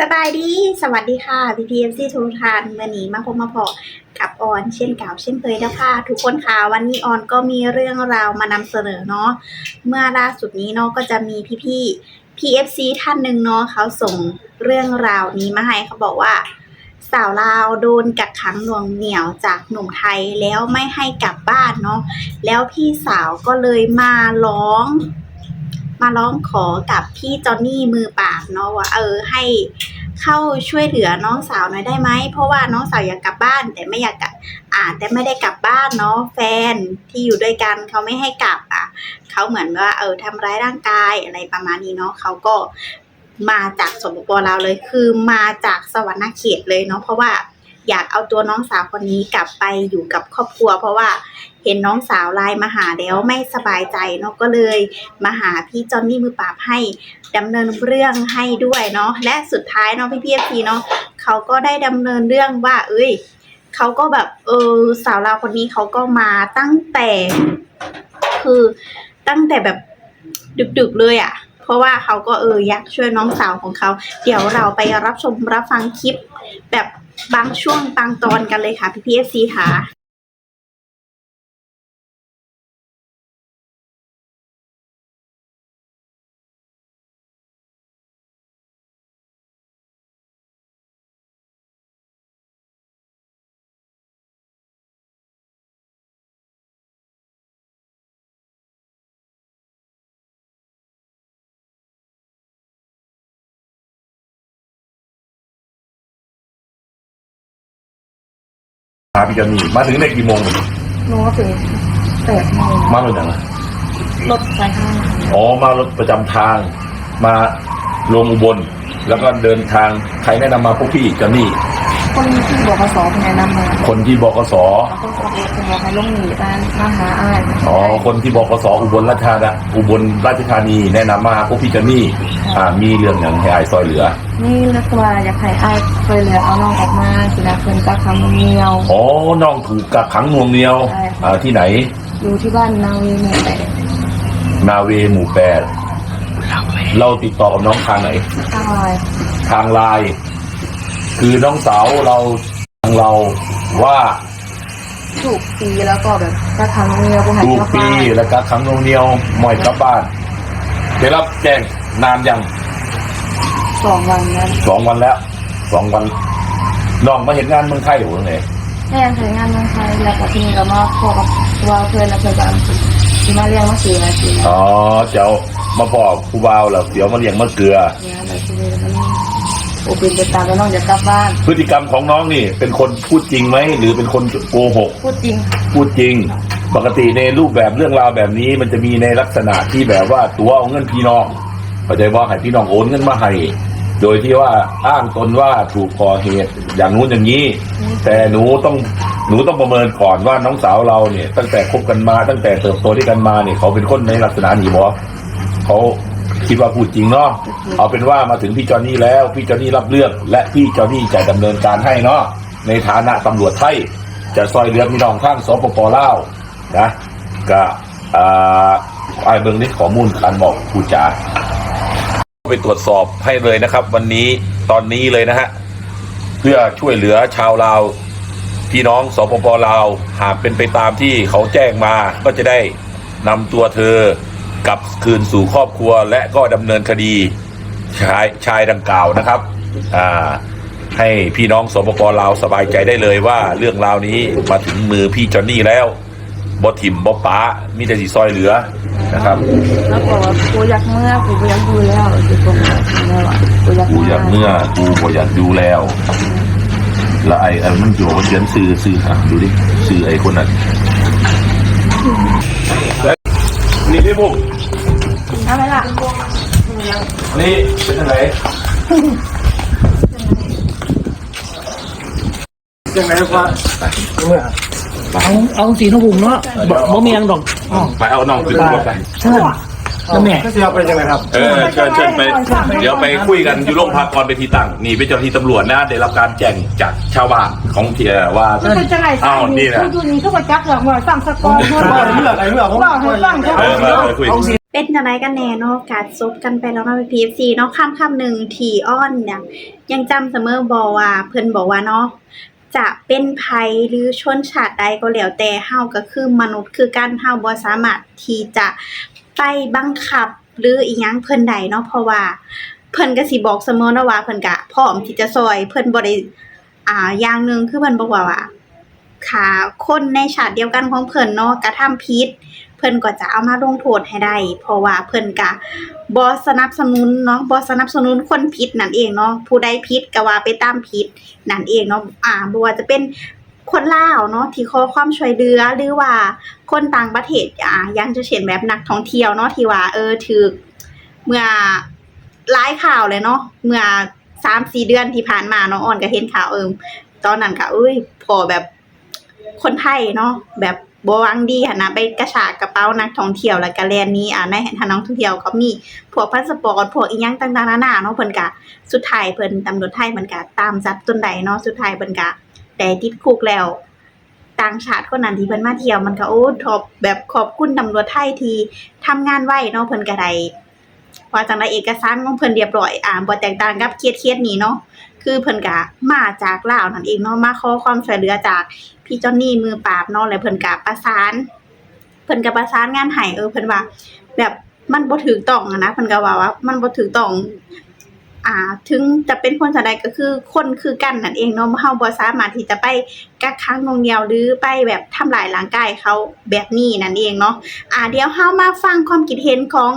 สบายดี สวัสดีค่ะ BPMC ทุกท่านเมื่อนี้มาพบมาพอกับออนเช่นเก่าเช่นเคยแล้วค่ะ ทุกคนค่ะวันนี้ออนก็มีเรื่องราวมานำเสนอเนาะเมื่อล่าสุดนี้เนาะก็จะมีพี่ๆ PFC ท่านหนึ่งเนาะเขาส่งเรื่องราวนี้มาให้เขาบอกว่า สาวลาวโดนกักขังหน่วงเหนี่ยวจากหนุ่มไทยแล้วไม่ให้กลับบ้านเนาะแล้วพี่สาวก็เลยมาร้อง มาร้องขอกับพี่จอนนี่มือปราบเนาะว่าเออให้ เข้าช่วยเหลือน้องสาวหน่อยได้ไหม เพราะว่าน้องสาวอยากกลับบ้าน แต่ไม่อยากกลับอ่าแต่ไม่ได้กลับบ้านเนาะแฟนที่อยู่ด้วยกันเขาไม่ให้กลับอะเขาเหมือนว่าเออทำร้ายร่างกายอะไรประมาณนี้เนาะเขาก็มาจากสมบูรณ์เราเลยคือมาจากสวรรค์เขตเลยเนาะเพราะว่า อยากเอาตัวน้องสาวคนนี้กลับไปอยู่กับครอบครัว เพราะว่าเห็นน้องสาวไลน์มาหาแล้วไม่สบายใจเนาะก็เลยมาหาพี่จอนนี่มือปราบให้ดำเนินเรื่องให้ด้วยเนาะและสุดท้ายเนาะพี่พีเอฟพีเนาะเขาก็ได้ดำเนินเรื่องว่า เอ้ยเขาก็แบบเออสาวลาวคนนี้เขาก็มาตั้งแต่ คือตั้งแต่แบบดึกๆเลยอะ่ะ เพราะว่าเขาก็เอออยากช่วยน้องสาวของเขา เดี๋ยวเราไปรับชมรับฟังคลิปแบบ บางช่วงบางตอนกันเลยค่ะพี่พีเอฟซีค่ะ พาพี่จอนนี่มาถึงในกี่โมงหนูก็ถึงแปดโมงมาเลยนะรถไฟห้างอ๋อมารถประจำทาง มาลงอุบล แล้วก็เดินทางใครแนะนำมาพวกพี่จอนนี่คนที่บอกกสอเป็นไงนำมาคนที่บกสแล้วก็ขอเอกเป็นบอกให้ลงหนีบ้านมาหาอ้ายอ๋อคนที่บกสอุบลราชธานีอุบลราชธานีแนะนำมาพวกพี่จอนนี่อ่ามีเรื่องอย่างให้อายซอยเหลือนี่เลือกว่าอยากให้อ้ายเคยเหลือเอาน้องออกมาสินะเพิ่นก็คำเนียวอ๋อน้องถูกกักขังหน่วงเหนียวใช่ค่ะอ่าที่ไหนอยู่ที่บ้านนาวีหมู่แปดนาเวหมู่แปด เราติดต่อกับน้องทางไหน ทางไลน์ทางไลน์คือน้องสาวเราทางเราว่าถูกตีแล้วก็แบบก็ทำเนียวผู้ให้ถูกกลับปีบ้านแล้วก็ขังหน่วงเหนียวหมอยกลับบ้านได้รับแจ้งนานยังสองวันนั้นสองวันแล้วสองวันน้องมาเห็นงานเมืองไทยอยู่ตรงไหนแม่เคยงานเมืองไทยแล้วก็ที่นี่ก็มาพอกับว่าเพื่อนแล้วเพื่อนก็ที่มาเรียงมาสี่นาทีอ๋อเจ้า มาบอกครูบาวแล้วเดี๋ยวมาเลี้ยงมะเกลือ เนี่ยอะไรที่นี่มันโอเป็นไปตามแล้วน้องจะกลับบ้าน พฤติกรรมของน้องนี่ เป็นคนพูดจริงไหม หรือเป็นคนโกหก พูดจริงค่ะพูดจริง ปกติในรูปแบบเรื่องราวแบบนี้ มันจะมีในลักษณะที่แบบว่าตัวเอาเงินพี่น้องเข้าใจว่าให้พี่น้องโอนเงินมาให้โดยที่ว่าอ้างตนว่าถูกก่อเหตุอย่างนู้นอย่างนี้ แต่หนูต้องหนูต้องประเมินก่อนว่าน้องสาวเราเนี่ย ตั้งแต่คบกันมาตั้งแต่เติบโตด้วยกันมาเนี่ยเขาเป็นคนในลักษณะนี้บอ เขาคิดว่าพูดจริงเนาะเอาเป็นว่ามาถึงพี่จอห์นี่แล้ว พี่จอห์นี่รับเรื่องและพี่จอห์นี่จะดำเนินการให้เนาะในฐานะตำรวจไทยจะซอยเรือพี่น้องข้างสปปลาวนะก็อ่าไอ้เบิงนี่ข้อมูลการบอกผู้จาไปตรวจสอบให้เลยนะครับ วันนี้ตอนนี้เลยนะฮะเพื่อช่วยเหลือชาวลาวพี่น้องสปปลาวหากเป็นไปตามที่เขาแจ้งมาก็จะได้นำตัวเธอ กลับคืนสู่ครอบครัวและก็ดำเนินคดีชายชายดังกล่าวนะครับอ่าให้พี่น้องสปปลาวสบายใจได้เลยว่าเรื่องราวนี้มาถึงมือพี่จอนนี่แล้วบอถิ่มบอป้ามีแต่สีซอยเหลือนะครับแล้วบอกว่ากูอยากเมื่อกูบ่อยากดูแล้วคือตรงนั้นแล้วอะกูอยากกูอยากเมื่อกูบ่อยากดูแล้วแล้วไอ้ไอ้มันอยู่ว่าเขียนซื้อซื้ออะดูดิซื้อไอ้คนนั้น นี่พี่บุ๊กเอาไหมล่ะนี่เป็นยังไงยังไงว่าเอาเอาสีนหุ่มเนาะบ่บ่มีหยังดอกไปเอาน้องขึ้นรถไปใช่ แล้วแม่ก็เสียไปยังไงครับ เออเชิญเชิญไป เดี๋ยวไปคุยกันอยู่โรงพักก่อนไปทีตั้งนี่เป็นเจ้าหน้าที่ตำรวจนะได้รับการแจ้งจากชาวบ้านของเทียว่าเป็นจังไรอ้าวนี่นะดูนี่เขาก็จักหลังว่าสร้างสกอร์เพื่อเมื่อไหร่เมื่อผมว่าให้ฟังเจ้าเออมาไปคุยเอาสีเป็นจังไดกันแน่เนาะการซบกันไปแล้วเนาะ PFC เนาะค่ำค่ำหนึ่งที่อ้อนเนี่ยยังจำเสมอบ่ว่าเพิ่นบอกว่าเนาะจะเป็นภัยหรือชนชาติใดก็แล้วแต่เฮาก็คือมนุษย์คือกันเฮาบ่สามารถที่จะ ไปบังคับหรืออีหยังเพิ่นใดเนาะเพราะว่า เพิ่นก็สิบอกเสมอเนาะว่าเพิ่นก็พร้อมที่จะซอยเพิ่นบ่ได้อ่าอย่างหนึงคือเพิ่นบอกว่าว่าขาคนในชาติเดียวกันของเพิ่นเนาะกระทำผิดเพิ่นก็จะเอามาลงโทษให้ได้ เพราะว่าเพิ่นก็บ่สนับสนุนเนาะบ่สนับสนุนคนผิดนั่นเองเนาะผู้ใดผิดก็ว่าไปตามผิดนั่นเองเนาะอ่าบ่ว่าจะเป็น คนลาวเนาะที่ขอความช่วยเหลือหรือว่าคนต่างประเทศอ่าอย่างจะเช่นแบบนักท่องเที่ยวเนาะที่ว่าเออถูกเมื่อหลายข่าวเลยเนาะเมื่อ3-4เดือนที่ผ่านมาเนาะอ่อนก็เห็นข่าวเอิมตอนนั้นก็เอ้ยพอแบบคนไทยเนาะแบบบวังดีหันนะไปกระชากกระเป๋านักท่องเที่ยวแล้วก็แลนนี้อ่าในทางนักท่องเที่ยวเขามีพวกพาสปอร์ตพวกอีหยังต่างๆนานาเนาะเพิ่นก็สุดท้ายเพิ่นตำรวจไทยมันก็ตามจับจนได้เนาะสุดท้ายเพิ่นก็ ได้ติดคุกแล้ว ต่างชาติคนนั้นที่เพิ่นมาเที่ยวมันก็โอ้ทอบแบบขอบคุณตำรวจไทยที่ทำงานไวเนาะเพิ่นก็ได้ว่าจังไดเอกสารของเพิ่นเรียบร้อยอ่าบ่แตกต่างกับเคสเคสนี้เนาะคือเพิ่นก็มาจากลาวนั่นเองเนาะมาขอความช่วยเหลือจากพี่จอนนี่มือปราบเนาะแล้วเพิ่นก็ประสาน เพิ่นก็ประสานงานให้เออเพิ่นว่า แบบมันบ่ถูกต้องอะนะเพิ่นก็ว่าว่า มันบ่ถูกต้อง อ่า ถึงจะเป็นคนจะใดก็คือคนคือกันนั่นเองเนาะเฮาบ่สามารถที่จะไปกักขังนงเหนี่ยวหรือไปแบบทำลายร่างกายเขาแบบนี้นั่นเองเนาะอ่าเดี๋ยวเฮามาฟังความคิดเห็นของ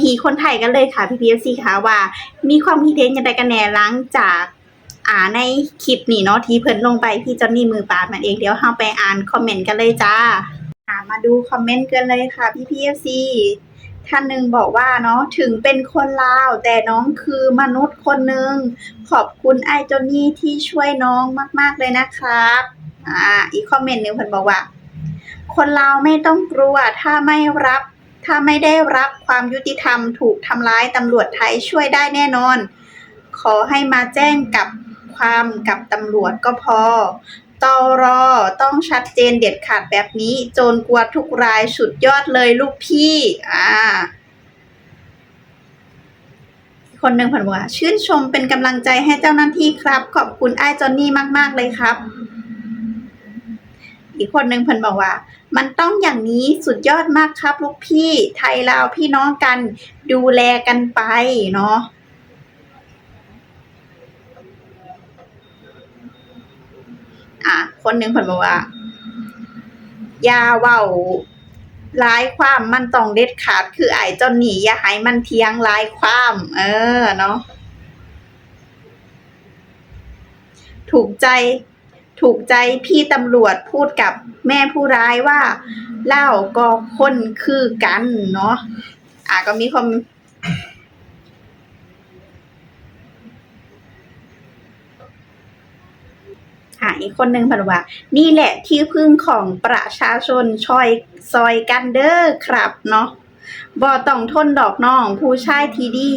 พี่ๆคนไทยกันเลยค่ะพี่ PFC ค่ะว่า มีความคิดเห็นจังไดกันแน่หลังจากอ่าในคลิปนี้เนาะที่เพิ่นลงไปพี่จอนนี่มือปราบนั่นเองเดี๋ยวเฮาไปอ่านคอมเมนต์กันเลยจ้าอ่ามาดูคอมเมนต์กันเลยค่ะพี่พีเอฟซี ท่านหนึ่งบอกว่าเนาะถึงเป็นคนลาว แต่น้องคือมนุษย์คนหนึ่งขอบคุณไอ้จอนนี่ที่ช่วยน้องมาก ๆเลยนะครับอ่าอีกคอมเมนต์หนึ่งเพิ่นบอกว่า คนลาวไม่ต้องกลัวถ้าไม่รับ ถ้าไม่ได้รับความยุติธรรมถูกทำร้ายตำรวจไทยช่วยได้แน่นอน ขอให้มาแจ้งกับความกับตำรวจก็พอ ตอรอต้องชัดเจนเด็ดขาดแบบนี้ โจรกลัวทุกรายสุดยอดเลยลูกพี่ อ่า คนหนึ่งผ่านว่า ชื่นชมเป็นกำลังใจให้เจ้าหน้าที่ครับ ขอบคุณไอ้จอนนี่มาก ๆ เลยครับ อีกคนหนึ่งเพิ่นบอกว่า มันต้องอย่างนี้สุดยอดมากครับ ลูกพี่ ไทยลาวพี่น้องกัน ดูแลกันไปเนาะ อะ คนหนึ่งเพิ่นบอกว่ายาเว้าร้ายความมันต้องเด็ดขาด คือไอ้จ้าหนีอย่าให้มันเทียงร้ายความ เออเนาะถูกใจถูกใจพี่ตำรวจพูดกับแม่ผู้ร้ายว่าเล่าก็คนคือกันเนาะอะก็มีความ อีกคนหนึ่งบอกว่า นี่แหละที่พึ่งของประชาชนชอยซอยกันเด้อครับเนาะบ่ต้องทนดอกน้อง ผู้ชายที่ดี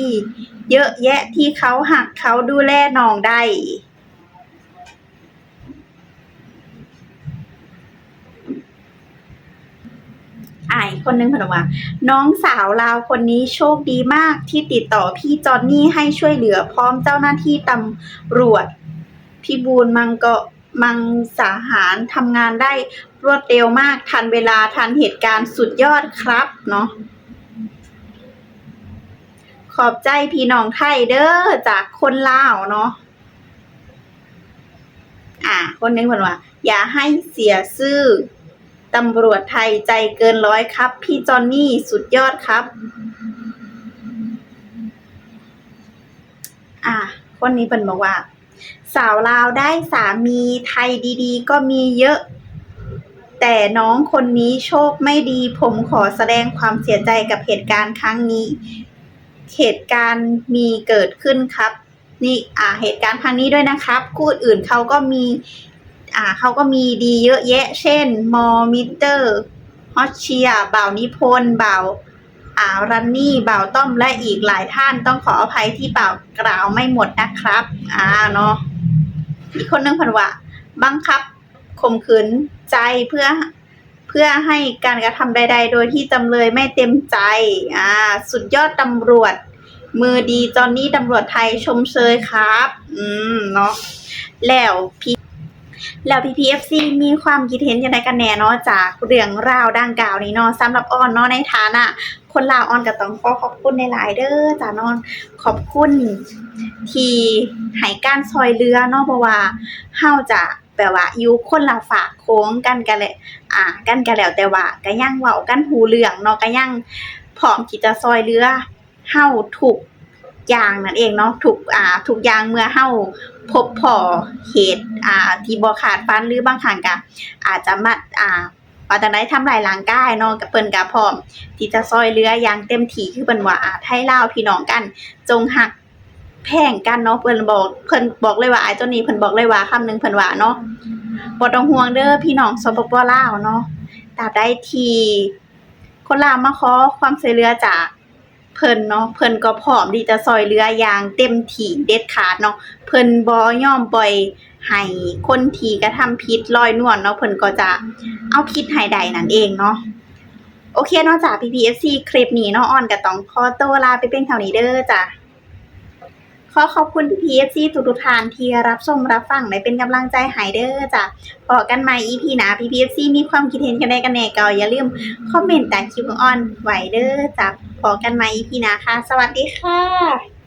เยอะแยะที่เขาหักเขาดูแลน้องได้อาอีกคนนึงพนว่า น้องสาวลาวคนนี้โชคดีมากที่ติดต่อพี่จอนนี่ให้ช่วยเหลือพร้อมเจ้าหน้าที่ตำรวจพี่บูนมังก็ มังสาหารทำงานได้รวดเร็วมากทันเวลาทันเหตุการณ์สุดยอดครับเนาะขอบใจพี่น้องไทยเด้อจากคนลาวเนาะอ่า คนนึงบอกว่า อย่าให้เสียชื่อตำรวจไทยใจเกินร้อยครับ พี่จอนนี่สุดยอดครับ อ่า คนนี้เป็นบอกว่า สาวลาวได้สามีไทยดีๆ ก็มีเยอะ แต่น้องคนนี้โชคไม่ดี ผมขอแสดงความเสียใจกับเหตุการณ์ครั้งนี้ เหตุการณ์มีเกิดขึ้นครับ นี่อ่าเหตุการณ์ครั้งนี้ด้วยนะครับคู่อื่นเขาก็มีอ่าเขาก็มีดีเยอะแยะ เช่น มอมิเตอร์ฮอตเชียบ่าวนิพนธ์บ่าวอ่ารันนี่บ่าวต้อมและอีกหลายท่านต้องขออภัยที่บ่าวกล่าวไม่หมดนะครับ อ่าเนาะ อีกคนนึงพันว่าบังคับข่มขืนใจเพื่อเพื่อให้การกระทำใด ๆ โดยที่จำเลยไม่เต็มใจ อ่า สุดยอดตำรวจ มือดีจอนนี่ตำรวจไทยชมเชยครับ อืม เนาะแล้วพี่ แล้วพีพีเอฟซีมีความคิดเห็นยังไงกันแน่เนาะจากเรื่องราวดังกล่าวนี้เนาะสำหรับออนเนาะในฐานะคนลาวออนก็ต้องขอขอบคุณในหลายเด้อจ้านอนขอบคุณที่ให้การซอยเรือเนาะเพราะว่าเฮาจะแบบว่าอยู่คนละฝากโค้งกันกันเลยอ่า กันกันแล้วแต่ว่าก็ยังเว้ากันหูเรื่องเนาะก็ยังพร้อมที่จะซอยเรือเฮาถูก อย่างนั่นเองเนาะถูกอ่าทุกอย่างเมื่อเฮาพบพอเหตุอ่าที่บ่ขาดฟันหรือบางครั้งก็อาจจะมาอ่าว่าจังได๋ทำลายร่างกายเนาะก็เพิ่นก็พร้อม ที่จะซอยเรืออย่างเต็มที่คือเพิ่นว่าอาไทยลาวพี่น้องกัน จงหักแพงกันเนาะเพิ่นบอกเพิ่นบอกเลยว่าไอ้เจ้านี้เพิ่นบอกเลยว่าคำหนึ่งเพิ่นว่าเนาะบ่ต้องห่วงเด้อพี่น้องสปปลาวเนาะตราบใดที่คนลาวมาขอความช่วยเหลือจาก เพิ่นเนาะเพิ่นก็พร้อมที่จะซอยเรืออย่างเต็มที่เด็ดขาดเนาะเพิ่นบ่ยอมปล่อยให้คนที่กระทำผิดลอยนวลเนาะเพิ่นก็จะเอาผิดให้ได้นั่นเองเนาะโอเคนอกจาก PPFC คลิปนี้เนาะออนก็ต้องขอตัวลาไปเป็นเท่านี้เด้อจ้ะ ขอขอบคุณพีเอฟซีทุกทุกท่านที่รับชมรับฟังและเป็นกำลังใจไหเด้อจ้ะพอกันใหม่ EP หน้า PPFC มีความคิดเห็นกันได้กันแน่ก็อย่าลืมคอมเมนต์แต่คิวของออนไวเด้อจ้ะพอกันใหม่ EP หนะค่ะ สวัสดีค่ะ